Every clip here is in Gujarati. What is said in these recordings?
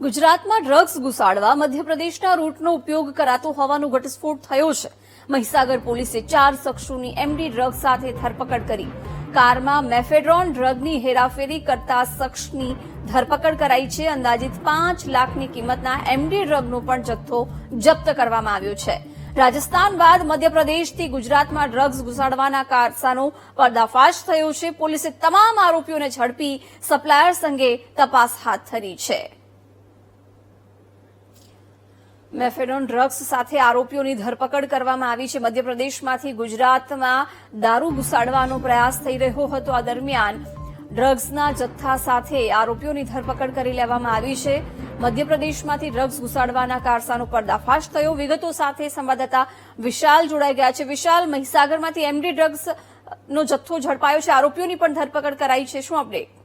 ગુજરાતમાં ડ્રગ્સ ઘુસાડવા મધ્યપ્રદેશના રૂટનો ઉપયોગ કરાતો હોવાનો ઘટસ્ફોટ થયો છે. મહીસાગર પોલીસે ચાર શખ્સોની એમડી ડ્રગ્સ સાથે ધરપકડ કરી. કારમાં મેફેડ્રોન ડ્રગની હેરાફેરી કરતા શખ્સની ધરપકડ કરાઈ છે. અંદાજિત પાંચ લાખની કિંમતના એમડી ડ્રગનો પણ જથ્થો જપ્ત કરવામાં આવ્યો છે. રાજસ્થાન બાદ મધ્યપ્રદેશથી ગુજરાતમાં ડ્રગ્સ ઘુસાડવાના કારસાનો પર્દાફાશ થયો છે. પોલીસે તમામ આરોપીઓને ઝડપી સપ્લાયર્સ અંગે તપાસ હાથ ધરી છે. મેફેડોન ડ્રગ્સ સાથે આરોપીઓની ધરપકડ કરવામાં આવી છે. મધ્યપ્રદેશમાંથી ગુજરાતમાં દારૂ ઘુસાડવાનો પ્રયાસ થઈ રહ્યો હતો. આ દરમિયાન ડ્રગ્સના જથ્થા સાથે આરોપીઓની ધરપકડ કરી લેવામાં આવી છે. મધ્યપ્રદેશમાંથી ડ્રગ્સ ઘુસાડવાના કારસાનો પર્દાફાશ થયો. વિગતો સાથે સંવાદદાતા વિશાલ જોડાઈ ગયા છે. વિશાલ, મહીસાગરમાંથી એમડી ડ્રગ્સનો જથ્થો ઝડપાયો છે. આરોપીઓની પણ ધરપકડ કરાઈ છે. શું અપડેટ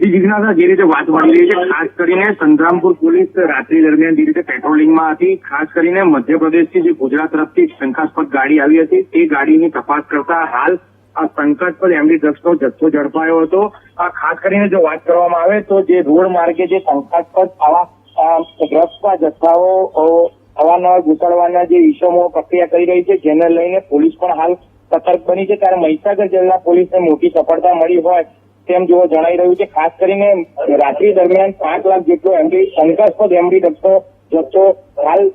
જિજ્ઞાસા જે રીતે વાત મળી રહી છે, ખાસ કરીને સંગ્રામપુર પોલીસ રાત્રિ દરમિયાન જે રીતે પેટ્રોલિંગમાં હતી, ખાસ કરીને મધ્યપ્રદેશથી જે ગુજરાત તરફથી શંકાસ્પદ ગાડી આવી હતી, તે ગાડીની તપાસ કરતા હાલ આ શંકાસ્પદ એમડી ડ્રગ્સનો જથ્થો ઝડપાયો હતો. આ ખાસ કરીને જો વાત કરવામાં આવે તો જે રોડ માર્ગે જે શંકાસ્પદ આવા ડ્રગ્સના જથ્થાઓ અવારનવાર ઘૂંટાડવાના જે ઇસમો પ્રક્રિયા કરી રહી છે, જેને લઈને પોલીસ પણ હાલ સતર્ક બની છે. ત્યારે મહીસાગર જિલ્લા પોલીસને મોટી સફળતા મળી હોય તેમ જોવા જણાઈ રહ્યું છે. ખાસ કરીને રાત્રિ દરમિયાન પાંચ લાખ જેટલો એમડી શંકાસ્પદ એમડી ડબ્બો જથ્થો હાલ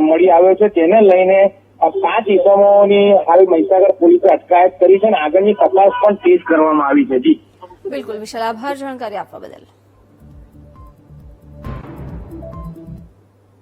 મળી આવ્યો છે. તેને લઈને પાંચ ઇસમોની હાલ મહીસાગર પોલીસે અટકાયત કરી છે અને આગળની તપાસ પણ તેજ કરવામાં આવી છે. જી. બિલકુલ. વિશાલ, આભાર. જાણકારી આપવા બદલ.